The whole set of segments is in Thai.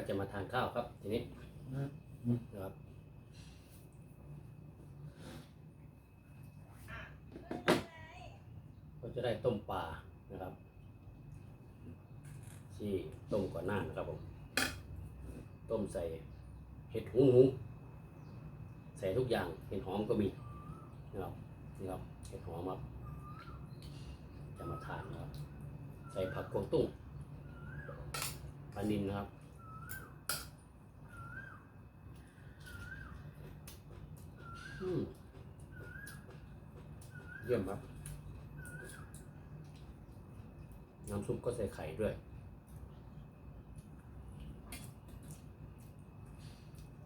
ก็จะมาทานข้าวครับ ทีนี้นะครับก็จะได้ต้มปลานะครับ ที่ต้มก่อนหน้านะครับผม ต้มใส่เห็ดหูหนูใส่ทุกอย่างเห็ดหอมก็มีนะครับนี่ครับเห็ดหอมครับจะมาทานนะครับ ใส่ผักกวางตุ้งปลานินนะครับ อืม เยี่ยมครับ น้ำซุปก็ใส่ไข่ด้วย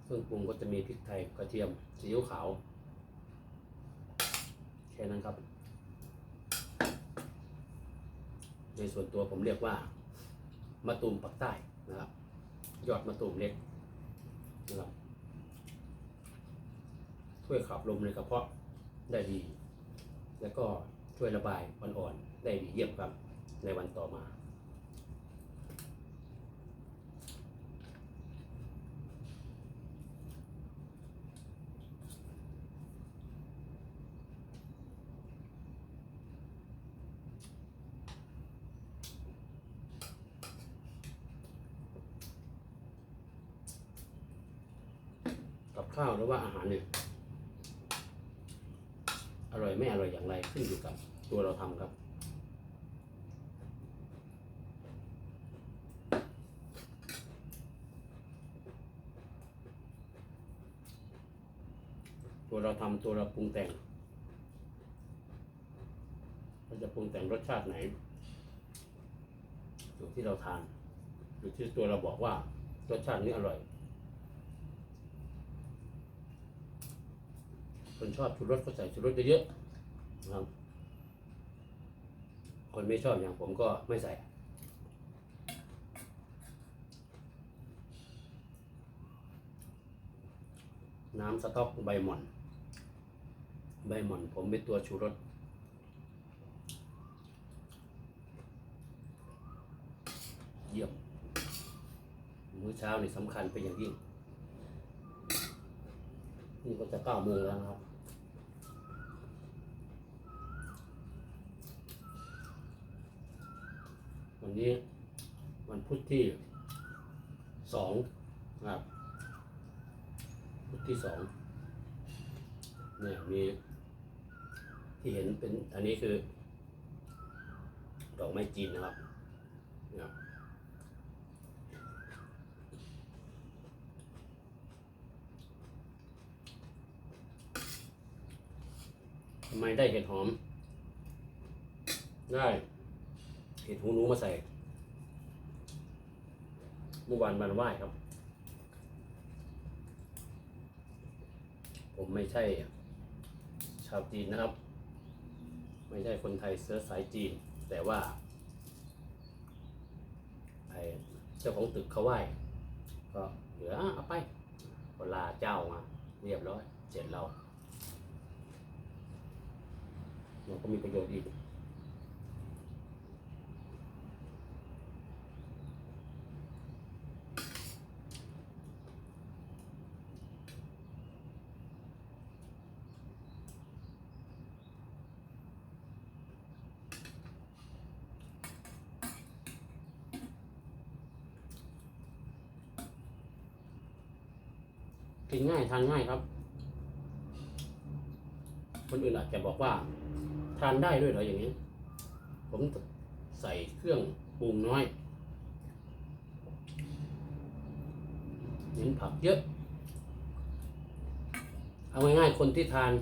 เครื่องปรุงก็จะมีพริกไทยกระเทียมซีอิ๊วขาว แค่นั้นครับ ในส่วนตัวผมเรียกว่า มะตูมปักใต้นะครับ ยอดมะตูมเล็กนะครับ ช่วยขับลมในกระเพาะได้ดี แล้วก็ช่วยระบายอ่อนๆได้ดีเยี่ยมครับในวันต่อมา กับข้าวหรือว่าอาหารเนี่ย อร่อยไม่อร่อยอย่างไรขึ้นอยู่กับตัวเราทำครับ ตัวเราทำตัวเราปรุงแต่งเราจะปรุงแต่งรสชาติไหนอยู่ที่เราทานอยู่ที่ตัวเราบอกว่ารสชาตินี้อร่อย คนชอบชูรสก็ใส่ชูรสเยอะๆนะครับ คนไม่ชอบอย่างผมก็ไม่ใส่น้ำสต๊อกใบหม่อน ใบหม่อนผมเป็นตัวชูรส เยี่ยม มื้อเช้านี่สำคัญเป็นอย่างยิ่ง นี่ก็จะเก้าโมงแล้วนะครับ วันนี้วันพุธที่สองนะครับ พุธที่สองเนี่ยมีที่เห็นเป็นอันนี้คือ ดอกไม้จีนนะครับนะครับ ทำไมได้เห็ดหอม ได้เห็ดหูหนูมาใส่เมื่อวานวันไหว้ครับ ผมไม่ใช่ ชาวจีนนะครับ ไม่ใช่คนไทยเชื้อสายจีน แต่ว่าไอเจ้าของตึกเขาไหว้ก็เหลือเอาไปก็ลาเจ้ามา เรียบร้อย เสร็จเรา มันก็มีประโยชน์อีกกินง่ายทานง่ายครับ คนอื่นอาจจะบอกว่า ทานได้ด้วยเหรออย่างนี้ ผมใส่เครื่องปรุงน้อยเน้นผักเยอะ เอาง่ายๆคนที่ทาน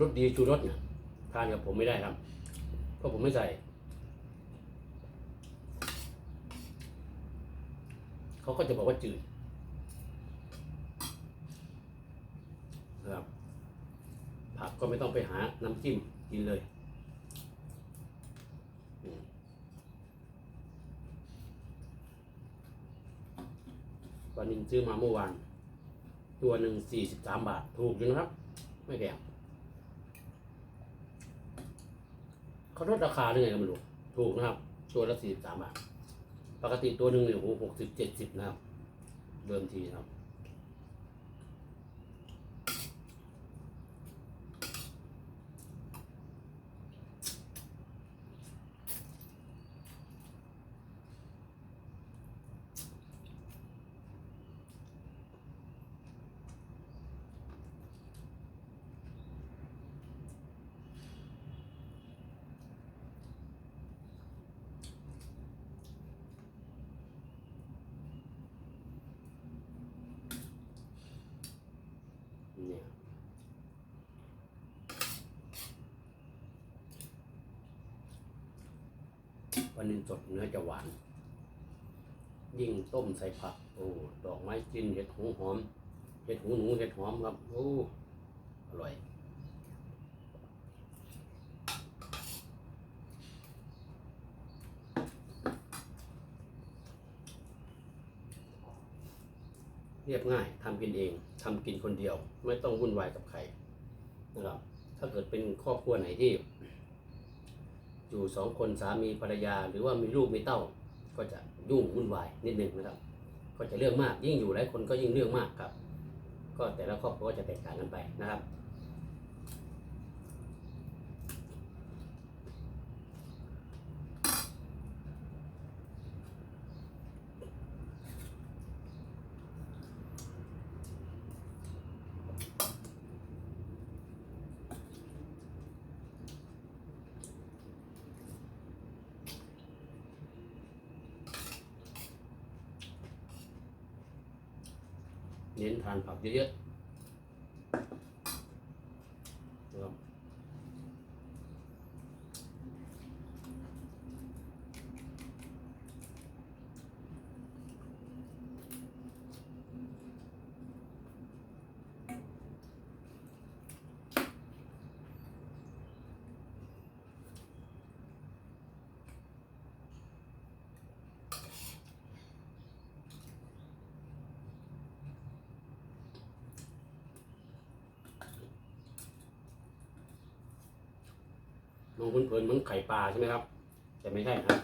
รสดีชูรสเนี่ยทานกับผมไม่ได้ครับเพราะผมไม่ใส่เขาก็จะบอกว่าจืดนะครับผักก็ไม่ต้องไปหาน้ำจิ้ม กินเลยอืมปลานินซื้อมาเมื่อวาน ตัวหนึ่งสี่สิบสามบาท ถูกอยู่นะครับ ไม่แพงเขาลดราคาได้ไงก็ไม่รู้ ถูกนะครับ ตัวละสี่สิบสามบาท ปกติตัวหนึ่งเนี่ยโอ้หกสิบเจ็ดสิบนะครับ เดิมทีนะครับ เนี่ย วันหนึงสดเนื้อจะหวาน ยิ่งต้มใส่ผัก โอ้ดอกไม้จินเห็ดหูหอม เห็ดหูหนูเห็ดหอมครับ โอ้อร่อยเรียบง่ายทำกินเองทำกินคนเดียว ไม่ต้องวุ่นวายกับใครนะครับถ้าเกิดเป็นครอบครัวไหนที่ อยู่สองคนสามีภรรยา หรือว่ามีลูกมีเต้า ก็จะยุ่งวุ่นวายนิดหนึ่งนะครับ ก็จะเรื่องมากยิ่งอยู่หลายคนก็ยิ่งเรื่องมากครับ ก็แต่ละครอบครัวจะแตกต่างกันไปนะครับ เน้นทานผักเยอะๆนะครับ มองเพลินๆเหมือนไข่ปลาใช่ไหมครับ แต่ไม่ใช่ครับ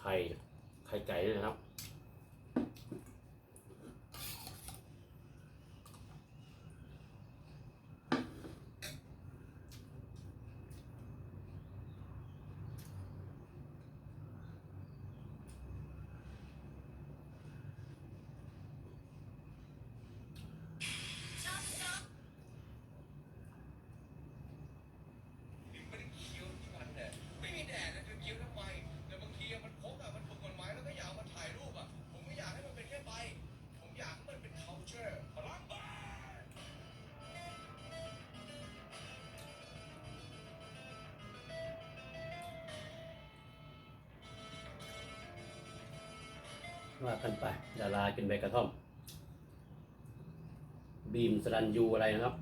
ไข่ไข่ไก่นี่นะครับ ว่ากันไป ดารากินใบกระท่อม บีมสรันยูอะไรนะครับ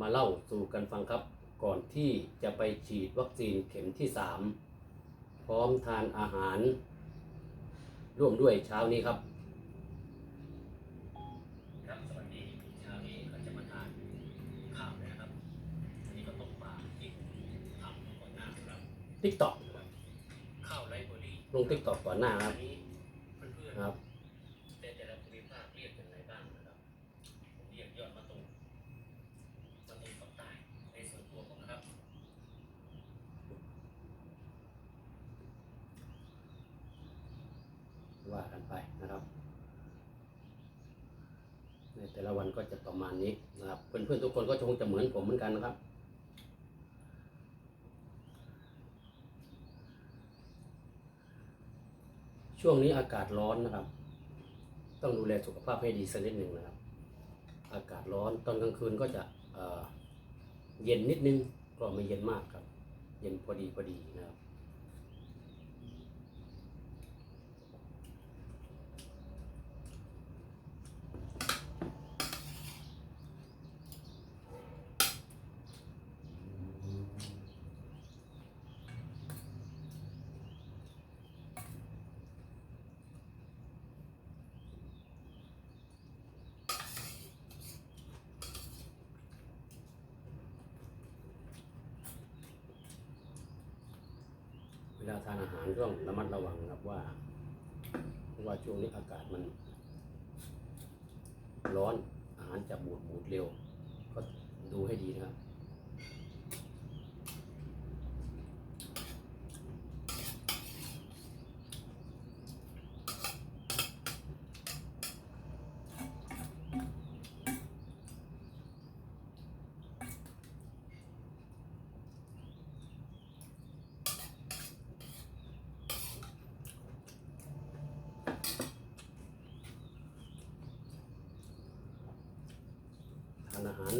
มาเล่าสู่กันฟังครับ ก่อนที่จะไปฉีดวัคซีนเข็มที่สามพร้อมทานอาหาร ร่วมด้วยเช้านี้ครับสวัสดีเช้านี้ก็จะมาทานข้าวนะครับ อันนี้ก็ต้มปลาที่ทำก่อนหน้า ครับติ๊กต็อกข้าวไรเบอรี่ลงติ๊กต็อกก่อนหน้าครับครับแต่แต่ละภูมิภาคเรียกอย่างไรบ้างนะครับผมเรียกยอดมะตูมมะตูมปักใต้ในส่วนตัวผมนะครับว่ากันไปนะครับในแต่ละวันก็จะประมาณนี้นะครับเพื่อนๆทุกคนก็คงจะเหมือนผมเหมือนกันนะครับ ช่วงนี้อากาศร้อนนะครับ ต้องดูแลสุขภาพให้ดีสักนิดหนึ่งนะครับ อากาศร้อนตอนกลางคืนก็จะเเย็นนิดนึงก็ไม่เย็นมากครับ เย็นพอดีพอดีนะครับ วลาทานอาหารต้องระมัดระวังนะครับว่าเพราะว่าช่วงนี้อากาศมัน ร้อนอาหารจะบูดบูดเร็ว ก็ดูให้ดีนะครับ ทาร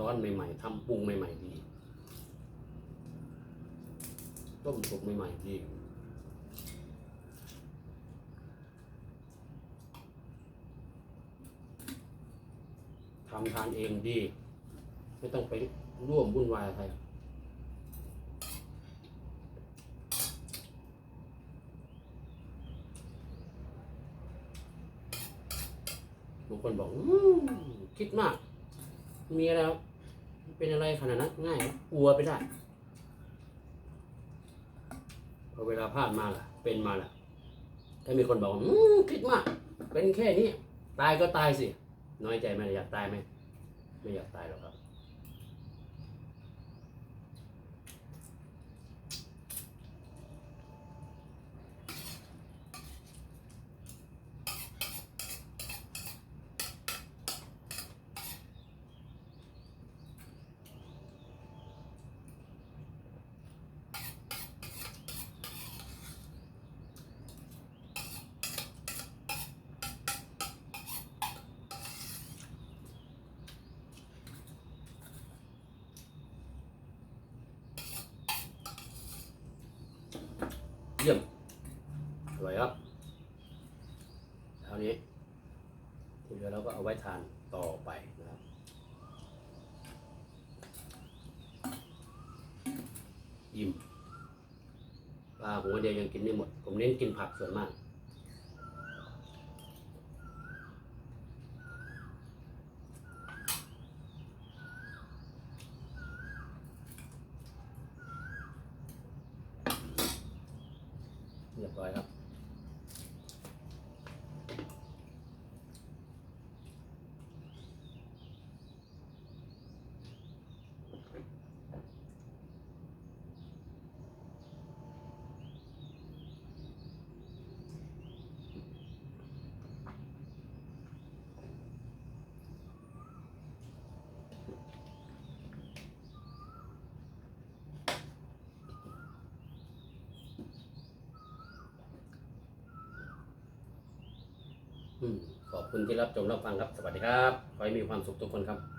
ร้อนๆใหม่ ๆทำปรุงใหม่ ๆ ดี ต้มสุกใหม่ ๆ ดีทำทานเองดี ไม่ต้องไปร่วมวุ่นวายกับใครบางคนบอกอคิดมาก มีอะไรเป็นอะไรขนาดนั้นง่ายกลัวไปได้พอเวลาพลาดมาล่ะ เป็นมาล่ะ ถ้ามีคนบอกว่าอืมคิดมาก เป็นแค่นี้ ตายก็ตายสิ น้อยใจไหมอยากตายไหม ไม่อยากตายหรอกครับ เยี่ยมอร่อยครับเท่านี้ที่เหลือเราก็เอาไว้ทานต่อไปนะครับยิ่มปลาหัวเดียวยังกินไม่หมด ผมเน้นกินผักส่วนมาก เรียบร้อยครับ ขอบคุณที่รับชมรับฟังครับ สวัสดีครับ ขอให้มีความสุขทุกคนครับ